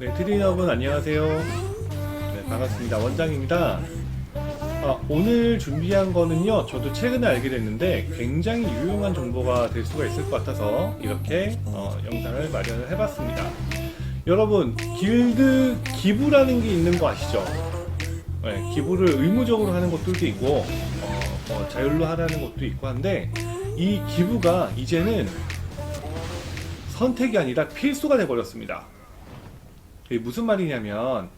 네, 트레이너 여러분 안녕하세요. 네, 반갑습니다. 원장입니다. 아, 오늘 준비한 거는요, 저도 최근에 알게 됐는데 굉장히 유용한 정보가 될 수가 있을 것 같아서 이렇게 어, 영상을 마련을 해봤습니다. 여러분, 길드 기부라는 게 있는 거 아시죠? 네, 기부를 의무적으로 하는 것들도 있고, 어, 어, 자율로 하라는 것도 있고 한데, 이 기부가 이제는 선택이 아니라 필수가 돼버렸습니다. 이게 무슨 말이냐면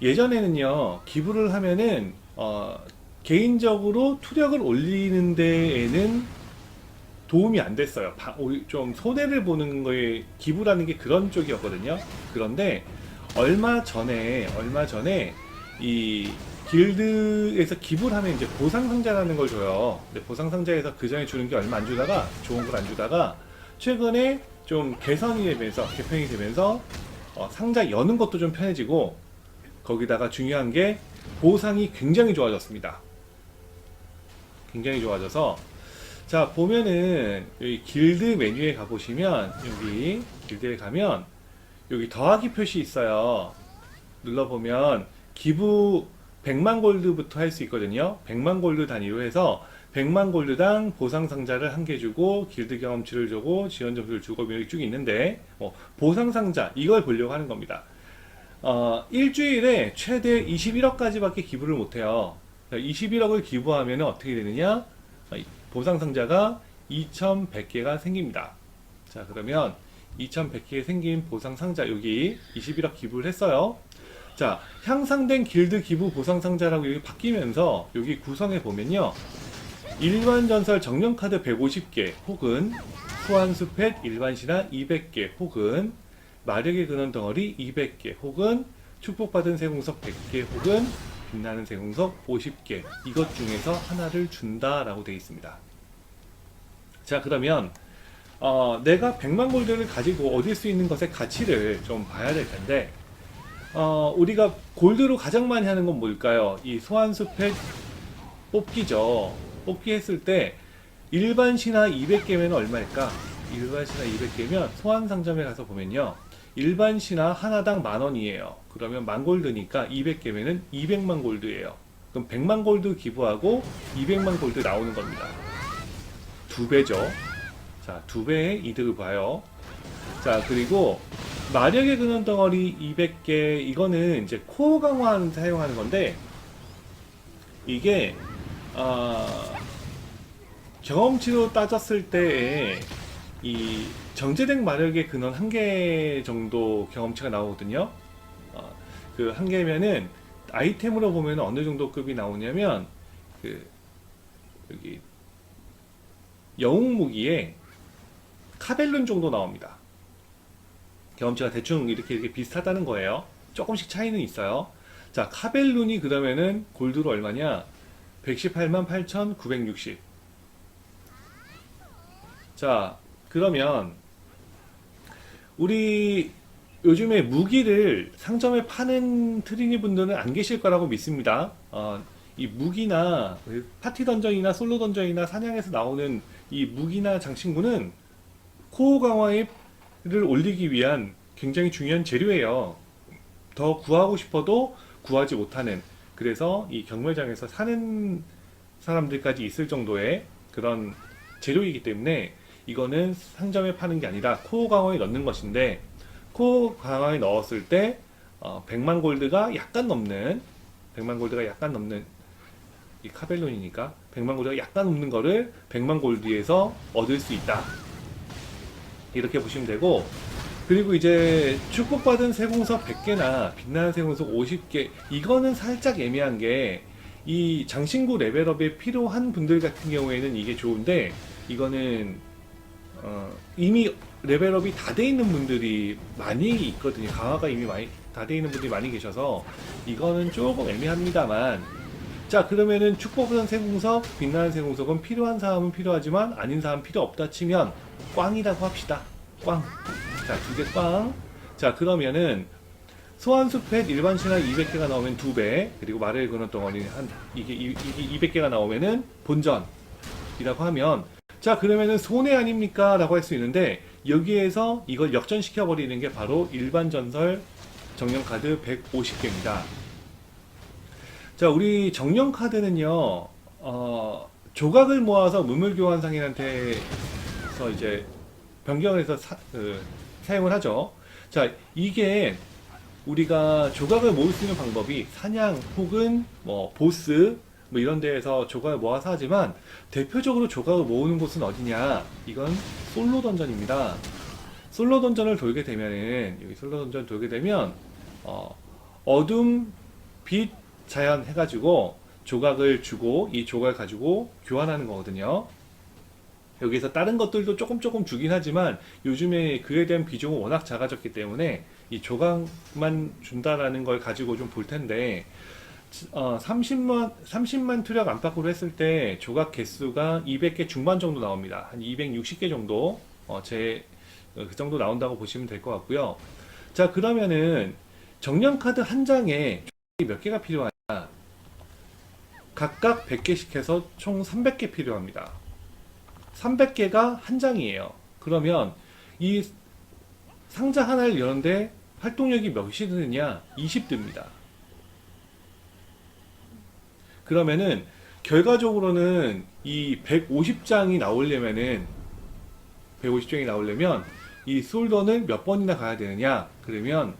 예전에는요 기부를 하면은 어, 개인적으로 투력을 올리는 데에는 도움이 안 됐어요. 좀 손해를 보는 거에 기부라는 게 그런 쪽이었거든요. 그런데 얼마 전에 얼마 전에 이 길드에서 기부를 하면 이제 보상 상자라는 걸 줘요. 근데 보상 상자에서 그 전에 주는 게 얼마 안 주다가 좋은 걸 안 주다가 최근에 좀 개선이 되면서 개편이 되면서 어, 상자 여는 것도 좀 편해지고 거기다가 중요한 게 보상이 굉장히 좋아졌습니다. 굉장히 좋아져서 자 보면은 여기 길드 메뉴에 가보시면 여기 길드에 가면 여기 더하기 표시 있어요. 눌러보면 기부 100만 골드부터 할 수 있거든요. 100만 골드 단위로 해서 100만 골드당 보상 상자를 한 개 주고 길드 경험치를 주고 지원 점수를 주고 이렇게 쭉 있는데 어, 보상 상자 이걸 보려고 하는 겁니다. 어, 일주일에 최대 21억까지밖에 기부를 못해요. 21억을 기부하면 어떻게 되느냐? 어, 이 보상 상자가 2,100개가 생깁니다. 자 그러면 2,100개 생긴 보상 상자 여기 21억 기부를 했어요. 자 향상된 길드 기부 보상 상자라고 여기 바뀌면서 여기 구성해 보면요. 일반 전설 정령 카드 150개 혹은 후한수 펫 일반 신화 200개 혹은 마력의 근원 덩어리 200개 혹은 축복받은 세공석 100개 혹은 빛나는 세공석 50개 이것 중에서 하나를 준다라고 되어 있습니다. 자 그러면 어, 내가 100만 골드를 가지고 얻을 수 있는 것의 가치를 좀 봐야 될 텐데 어, 우리가 골드로 가장 많이 하는 건 뭘까요? 이 소환수 펫 뽑기죠. 뽑기 했을 때 일반 신화 200개면 얼마일까? 일반 신화 200개면 소환 상점에 가서 보면요. 일반 신화 하나당 만 원이에요. 그러면 만 골드니까 200개면은 200만 골드예요. 그럼 100만 골드 기부하고 200만 골드 나오는 겁니다. 두 배죠. 자, 두 배의 이득을 봐요. 자, 그리고 마력의 근원 덩어리 200개 이거는 이제 코어 강화는 사용하는 건데 이게 아, 경험치로 따졌을 때에 이 정제된 마력의 근원 한 개 정도 경험치가 나오거든요. 어, 그 한 개면은 아이템으로 보면 어느 정도 급이 나오냐면 그 여기 영웅 무기에 카벨룬 정도 나옵니다. 경험치가 대충 이렇게 이렇게 비슷하다는 거예요. 조금씩 차이는 있어요. 자, 카벨룬이 그러면은 골드로 얼마냐? 118만 8,960. 자, 그러면 우리 요즘에 무기를 상점에 파는 트리니 분들은 안 계실 거라고 믿습니다. 어, 이 무기나 파티 던전이나 솔로 던전이나 사냥에서 나오는 이 무기나 장신구는 코어 강화를 올리기 위한 굉장히 중요한 재료예요. 더 구하고 싶어도 구하지 못하는 그래서 이 경매장에서 사는 사람들까지 있을 정도의 그런 재료이기 때문에 이거는 상점에 파는 게 아니라 코어 강화에 넣는 것인데 코어 강화에 넣었을 때 어, 100만 골드가 약간 넘는 100만 골드가 약간 넘는 이 카벨론이니까 100만 골드가 약간 넘는 거를 100만 골드에서 얻을 수 있다. 이렇게 보시면 되고 그리고 이제 축복받은 세공석 100개나 빛나는 세공석 50개 이거는 살짝 애매한 게 이 장신구 레벨업에 필요한 분들 같은 경우에는 이게 좋은데 이거는 어, 이미 레벨업이 다 돼 있는 분들이 많이 있거든요. 강화가 이미 많이 다 돼 있는 분들이 많이 계셔서 이거는 조금 애매합니다만 자 그러면은 축복받은 세공석 빛나는 세공석은 필요한 사람은 필요하지만 아닌 사람 필요 없다 치면 꽝이라고 합시다. 꽝. 자, 두 개 꽝. 자, 그러면은 소환수 펫 일반 신화 200개가 나오면 두 배, 그리고 말을 그는 덩어리 한 이게, 이- 이게 200개가 나오면은 본전이라고 하면 자, 그러면은 손해 아닙니까? 라고 할 수 있는데 여기에서 이걸 역전시켜 버리는 게 바로 일반 전설 정령 카드 150개입니다. 자, 우리 정령 카드는요, 어, 조각을 모아서 무물교환 상인한테서 이제 변경해서 사, 그, 사용을 하죠. 자, 이게 우리가 조각을 모을 수 있는 방법이 사냥 혹은 뭐 보스 뭐 이런 데에서 조각을 모아서 하지만 대표적으로 조각을 모으는 곳은 어디냐? 이건 솔로 던전입니다. 솔로 던전을 돌게 되면은 여기 솔로 던전 돌게 되면 어, 어둠, 빛, 자연 해가지고 조각을 주고 이 조각을 가지고 교환하는 거거든요. 여기서 다른 것들도 조금 조금 주긴 하지만 요즘에 그에 대한 비중은 워낙 작아졌기 때문에 이 조각만 준다라는 걸 가지고 좀 볼 텐데 어, 30만 30만 투력 안팎으로 했을 때 조각 개수가 200개 중반 정도 나옵니다. 한 260개 정도 어, 제 그 정도 나온다고 보시면 될 것 같고요. 자 그러면은 정령 카드 한 장에 몇 개가 필요하냐? 각각 100개씩 해서 총 300개 필요합니다. 300개가 한 장이에요. 그러면 이 상자 하나를 여는데 활동력이 몇이 드느냐? 20 듭니다. 그러면은 결과적으로는 이 150장이 나오려면은 150장이 나오려면 이 솔던을 몇 번이나 가야 되느냐? 그러면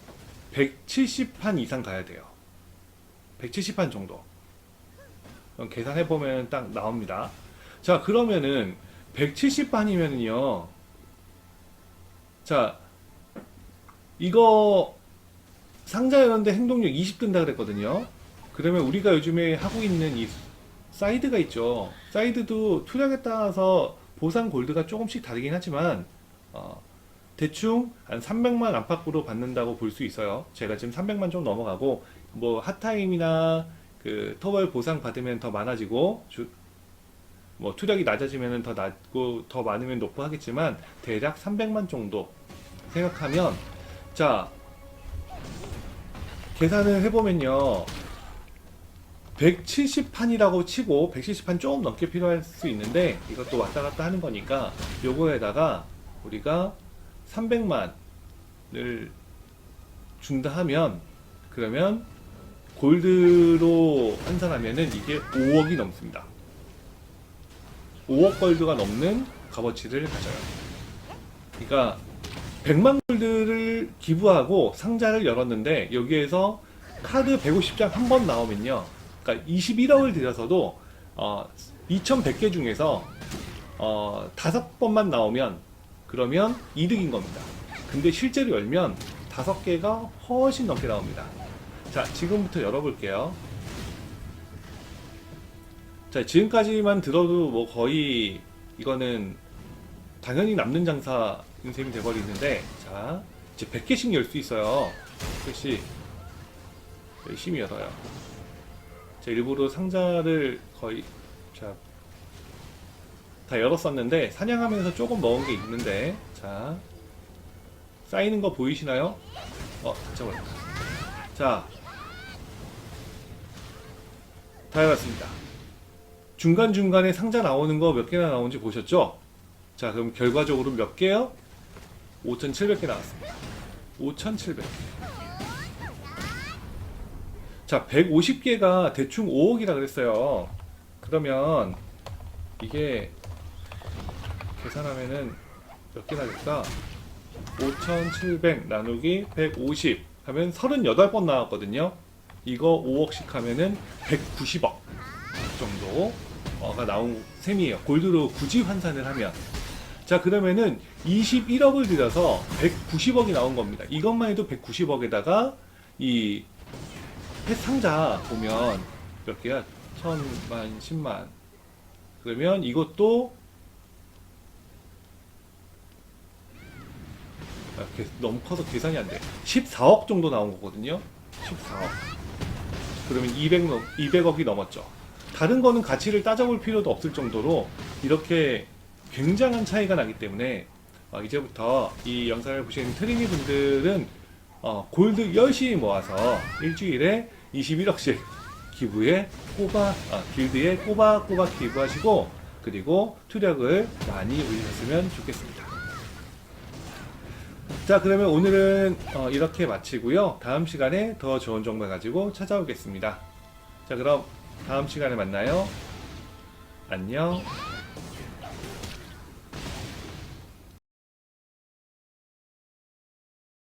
170판 이상 가야 돼요. 170판 정도. 계산해 보면 딱 나옵니다. 자, 그러면은 170판이면은요. 자, 이거 상자 여는데 행동력 20 든다 그랬거든요. 그러면 우리가 요즘에 하고 있는 이 사이드가 있죠. 사이드도 투력에 따라서 보상 골드가 조금씩 다르긴 하지만 어, 대충 한 300만 안팎으로 받는다고 볼 수 있어요. 제가 지금 300만 좀 넘어가고 뭐 핫타임이나 그 터벌 보상 받으면 더 많아지고 주- 뭐 투력이 낮아지면 더 낮고 더 많으면 높고 하겠지만 대략 300만 정도 생각하면 자 계산을 해보면요 170판이라고 치고 170판 조금 넘게 필요할 수 있는데 이것도 왔다 갔다 하는 거니까 요거에다가 우리가 300만을 준다 하면 그러면 골드로 환산하면은 이게 5억이 넘습니다. 5억 골드가 넘는 값어치를 가져요. 그러니까 100만 골드를 기부하고 상자를 열었는데 여기에서 카드 150장 한 번 나오면요. 그러니까 21억을 들여서도 어, 2100개 중에서 어, 5번만 나오면 그러면 이득인 겁니다. 근데 실제로 열면 5개가 훨씬 넘게 나옵니다. 자, 지금부터 열어볼게요. 자, 지금까지만 들어도 뭐 거의 이거는 당연히 남는 장사 인 셈이 돼버리는데, 자, 이제 100개씩 열 수 있어요. 100개씩 열심히 열어요. 자, 일부러 상자를 거의, 자, 다 열었었는데, 사냥하면서 조금 먹은 게 있는데, 자, 쌓이는 거 보이시나요? 어, 잠깐만. 자, 다 열었습니다. 중간중간에 상자 나오는 거 몇 개나 나오는지 보셨죠? 자, 그럼 결과적으로 몇 개요? 5,700개 나왔습니다. 5,700개. 자, 150개가 대충 5억이라 그랬어요. 그러면 이게 계산하면은 몇 개 나겠다? 5,700 나누기 150 하면 38번 나왔거든요. 이거 5억씩 하면은 190억 정도 가 나온 셈이에요. 골드로 굳이 환산을 하면. 자, 그러면은 21억을 들여서 190억이 나온 겁니다. 이것만 해도 190억에다가 이 상자 보면 몇 개야? 천만, 십만. 그러면 이것도 아, 개- 너무 커서 계산이 안 돼. 14억 정도 나온 거거든요. 14억. 그러면 200, 넘, 200억이 넘었죠. 다른 거는 가치를 따져볼 필요도 없을 정도로 이렇게 굉장한 차이가 나기 때문에 어, 이제부터 이 영상을 보시는 트리니 분들은 어, 골드 열심히 모아서 일주일에 21억씩 기부에 꼬박 아, 길드에 꼬박꼬박 기부하시고 그리고 투력을 많이 올리셨으면 좋겠습니다. 자 그러면 오늘은 어, 이렇게 마치고요. 다음 시간에 더 좋은 정보 가지고 찾아오겠습니다. 자 그럼 다음 시간에 만나요. 안녕.